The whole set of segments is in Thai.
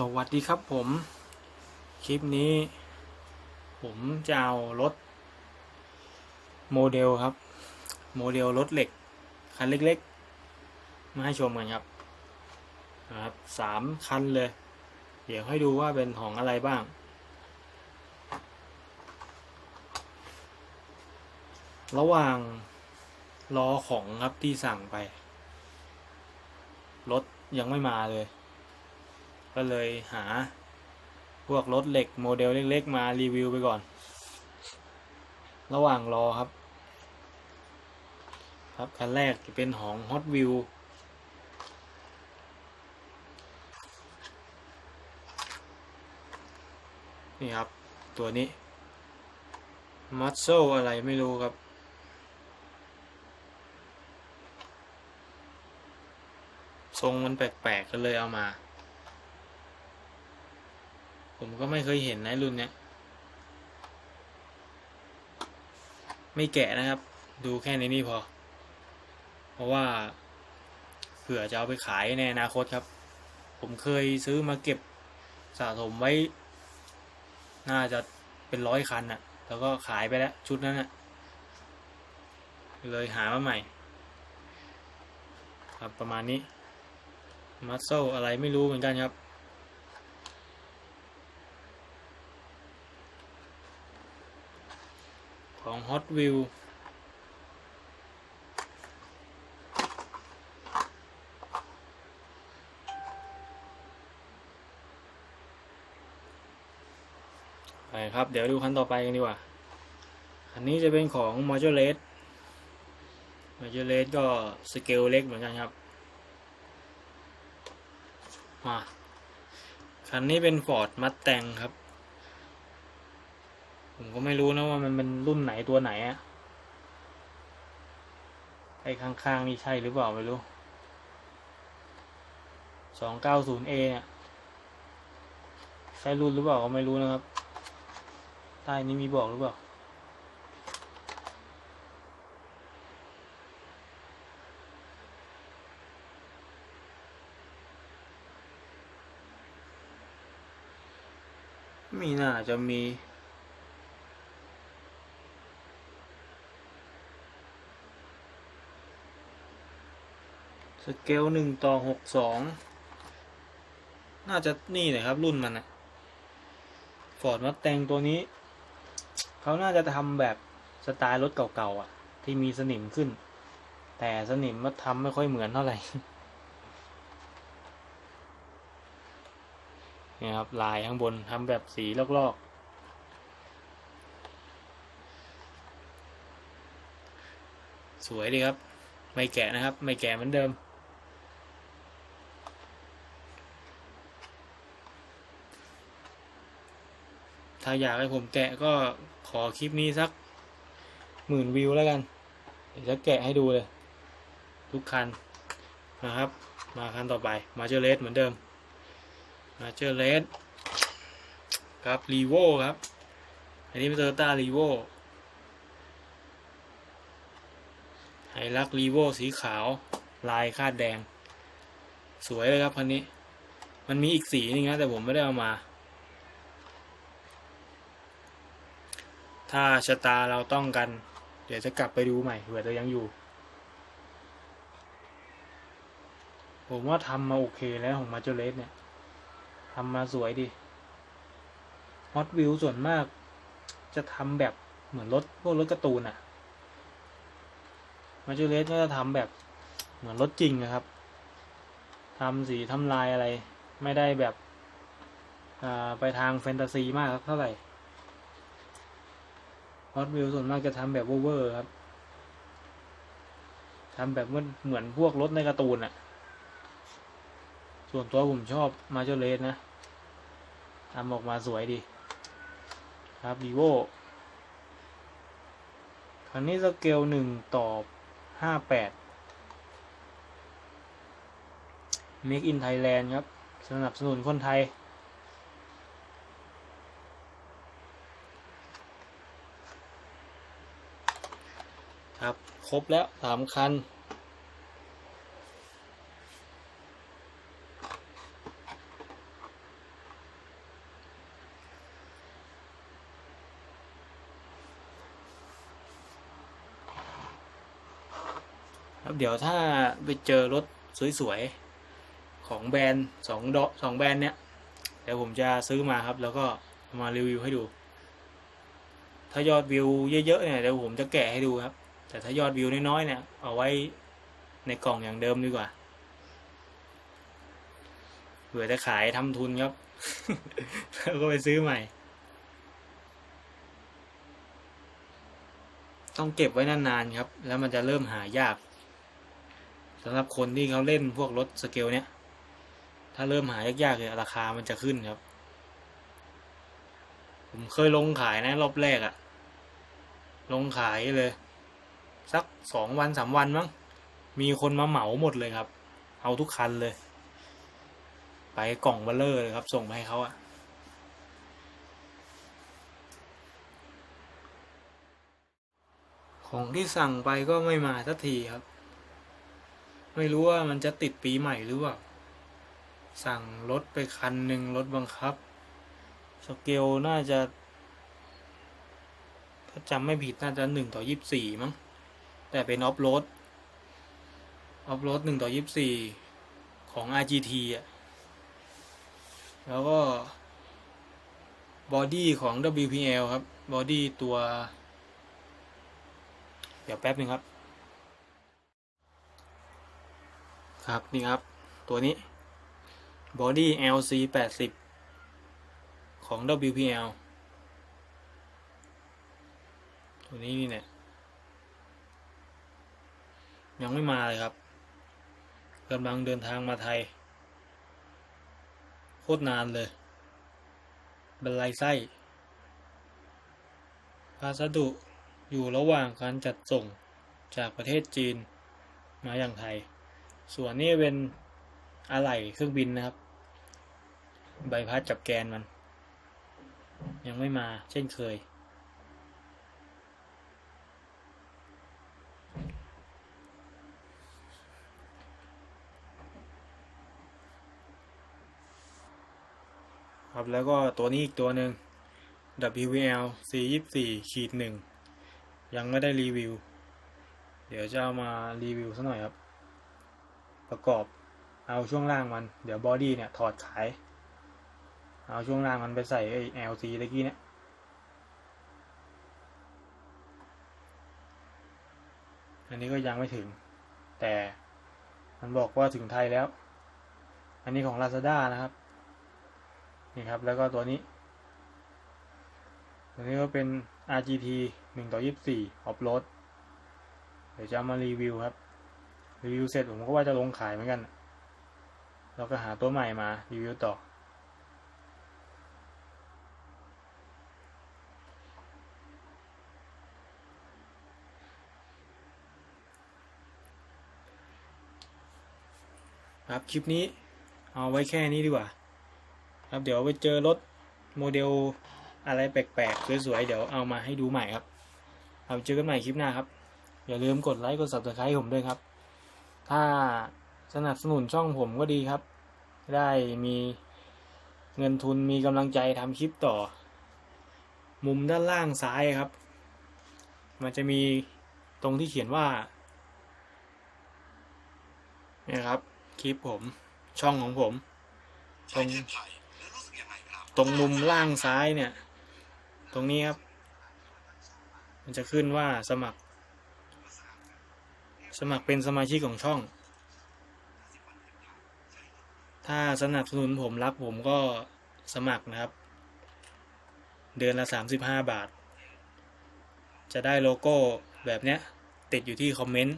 สวัสดีครับผม คลิปนี้ ผมจะเอารถ โมเดลครับ โมเดลรถเหล็ก คันเล็กๆ มาให้ชมกันครับนะครับสามคันเลย เดี๋ยวให้ดูว่าเป็นของอะไรบ้าง ระหว่างรอของครับที่สั่งไป รถยังไม่มาเลย ก็เลยหาพวกรถเหล็กโมเดลเล็กๆ มารีวิวไปก่อน ระหว่างรอครับ ครับคันแรกจะเป็นของ Hot Wheel นี่ครับ ตัวนี้มั s โซอะไรไม่รู้ครับ ทรงมันแปลกๆก็เลยเอามา ผมก็ไม่เคยเห็นนะรุ่นเนี้ย ไม่แกะนะครับ ดูแค่ในนี่พอ เพราะว่าเผื่อจะเอาไปขายในอนาคตครับ ผมเคยซื้อมาเก็บสะสมไว้ น่าจะเป็นร้อยคันน่ะ แล้วก็ขายไปแล้ว ชุดนั้นน่ะ เลยหามาใหม่ ครับประมาณนี้มัสโซอะไรไม่รู้เหมือนกันครับ ของ Hot Wheel ไปครับ เดี๋ยวดูคันต่อไปกันดีกว่าอันนี้จะเป็นของ m a j o r a t e m a j o r a t e ก็สเกลเล็กเหมือนกันครับ มา คันนี้เป็น Ford Mustang ครับ ผมก็ไม่รู้นะว่ามันเป็นรุ่นไหนตัวไหนอะไอ้ข้างๆนี่ใช่หรือเปล่าไม่รู้สองเก้าศูนย์เอเนี่ยใช่รุ่นหรือเปล่าก็ไม่รู้นะครับ ใต้นี้มีบอกหรือเปล่ามีน่าจะมี สเกลหนึ่งต่อหกสองน่าจะนี่เลยครับรุ่นมันอะฟอร์ดมัตแตงตัวนี้ เขาน่าจะทำแบบสไตล์รถเก่าๆอะ ที่มีสนิมขึ้น แต่สนิมมันทำไม่ค่อยเหมือนเท่าไหร่นี่ครับลายข้างบนทำแบบสีลอกๆ สวยดีครับ ไม่แกะนะครับ ไม่แกะเหมือนเดิม ถ้าอยากให้ผมแกะก็ขอคลิปนี้สักหมื่นวิวแล้วกันเดี๋ยวจะแกะให้ดูเลย ทุกคันนะครับ มาคันต่อไปมาเจอเลสเหมือนเดิมมาเจอเลสครับรีโวครับ อันนี้เป็นโตโยต้ารีโวไฮรักรีโวสีขาวลายคาดแดง สวยเลยครับคันนี้ มันมีอีกสีนึงนะแต่ผมไม่ได้เอามา ถ้าชะตาเราต้องกัน เดี๋ยวจะกลับไปดูใหม่เผื่อจะยังอยู่ ผมว่าทำมาโอเคแล้วของมาเจเลสเนี่ยทำมาสวยดีฮอตวิวส่วนมาก จะทำแบบเหมือนรถพวกรถการ์ตูนอะมาเจเลสก็จะทำแบบเหมือนรถจริงนะครับทำสีทำลายอะไร ไม่ได้แบบไปทางแฟนตาซีมากเท่าไหร่ ฮอตวิวส่วนมากจะทำแบบเวอร์ครับทำแบบเหมือนพวกรถในการ์ตูนอะส่วนตัวผมชอบมาเจอเลสนะทำออกมาสวยดี ครับวีโวครั้งนี้สเกลหนึ่งต่อห้าแปด Make in Thailand ครับ สนับสนุนคนไทย ครบแล้วสามคัน ครับเดี๋ยวถ้าไปเจอรถสวยๆ ของแบรนด์สองดอสองแบรนด์เนี้ยเดี๋ยวผมจะซื้อมาครับ แล้วก็มารีวิวให้ดู ถ้ายอดวิวเยอะๆเนี่ยเดี๋ยวผมจะแกะให้ดูครับ แต่ถ้ายอดวิวน้อยๆเนี่ย เอาไว้ในกล่องอย่างเดิมดีกว่าเผื่อจะขายทำทุนครับ แล้วก็ไปซื้อใหม่ ต้องเก็บไว้นานๆครับ แล้วมันจะเริ่มหายากสำหรับคนที่เขาเล่นพวกรถสเกลเนี้ย ถ้าเริ่มหายากๆเลยราคามันจะขึ้นครับ ผมเคยลงขายนะรอบแรกอะลงขายเลย สักสองวันสามวันมั้งมีคนมาเหมาหมดเลยครับ เอาทุกคันเลย ไปกล่องเบลเลอร์เลยครับ ส่งไปให้เขาอะของที่สั่งไปก็ไม่มาสักทีครับ ไม่รู้ว่ามันจะติดปีใหม่หรือเปล่า สั่งรถไปคันหนึ่งรถบังคับ สเกลน่าจะ ถ้าจำไม่ผิดน่าจะหนึ่งต่อยี่สิบสี่มั้ง แต่เป็นออฟโรดออฟโรดหนึ่งต่อยี่สิบสี่ของ RGT อะ แล้วก็บอดี้ของ WPL ครับ บอดี้ตัว เดี๋ยวแป๊บหนึ่งครับ ครับ นี่ครับ ตัวนี้ Body LC 80ของ WPL ตัวนี้นี่เนี่ย ยังไม่มาเลยครับกำลังเดินทางมาไทย โคตรนานเลยบรรลัยไส้พัสดุอยู่ระหว่างการจัดส่งจากประเทศจีนมาอย่างไทย ส่วนนี้เป็นอะไหล่เครื่องบินนะครับ ใบพัดจับแกนมัน ยังไม่มาเช่นเคย ครับ แล้วก็ตัวนี้อีกตัวหนึ่ง WVL C 2 4ขีดหนึ่งยังไม่ได้รีวิว เดี๋ยวจะเอามารีวิวสักหน่อยครับ ประกอบเอาช่วงล่างมัน เดี๋ยวบอดี้เนี่ยถอดขาย เอาช่วงล่างมันไปใส่ไอ้ LC ตะกี้เนี่ยอันนี้ก็ยังไม่ถึง แต่มันบอกว่าถึงไทยแล้ว อันนี้ของ Lazada นะครับ นี่ครับ แล้วก็ตัวนี้ ตัวนี้ก็เป็น RGT 1ต่อ24ออฟโรดเดี๋ยวจะเอามารีวิวครับ รีวิวเสร็จผมก็ว่าจะลงขายเหมือนกันแล้วก็หาตัวใหม่มารีวิวต่อ ครับ คลิปนี้เอาไว้แค่นี้ดีกว่า ครับเดี๋ยวไปเจอรถโมเดลอะไรแปลกๆสวยๆเดี๋ยวเอามาให้ดูใหม่ครับ เอาเจอกันใหม่คลิปหน้าครับ อย่าลืมกดไลค์กด subscribe ผมด้วยครับ ถ้าสนับสนุนช่องผมก็ดีครับ ได้มีเงินทุนมีกำลังใจทำคลิปต่อ มุมด้านล่างซ้ายครับ มันจะมีตรงที่เขียนว่าเนี่ยครับ คลิปผมช่องของผมตรง ตรงมุมล่างซ้ายเนี่ย ตรงนี้ครับ มันจะขึ้นว่าสมัคร สมัครเป็นสมาชิกของช่อง ถ้าสนับสนุนผมรักผมก็สมัครนะครับ เดือนละสามสิบห้าบาท จะได้โลโก้แบบเนี้ย ติดอยู่ที่คอมเมนต์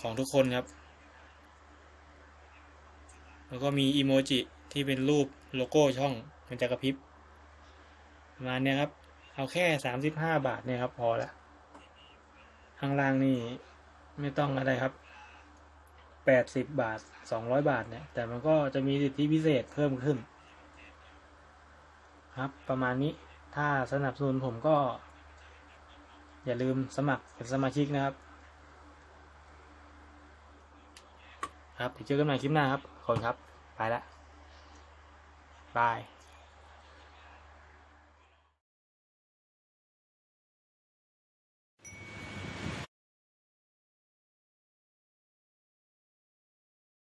ของทุกคนครับ แล้วก็มีอีโมจิที่เป็นรูป โลโก้ช่องมันจะกระพริบประมาณเนี้ยครับ เอาแค่สามสิบห้าบาทเนี่ยครับ พอละข้างล่างนี่ไม่ต้องอะไรครับแปดสิบบาทสองร้อยบาทเนี่ย แต่มันก็จะมีสิทธิพิเศษเพิ่มขึ้น ครับ ประมาณนี้ถ้าสนับสนุนผมก็ อย่าลืมสมัครเป็นสมาชิกนะครับ ครับเดี๋ยวเจอกันใหม่คลิปหน้าครับขอบคุณครับ ไปละ บาย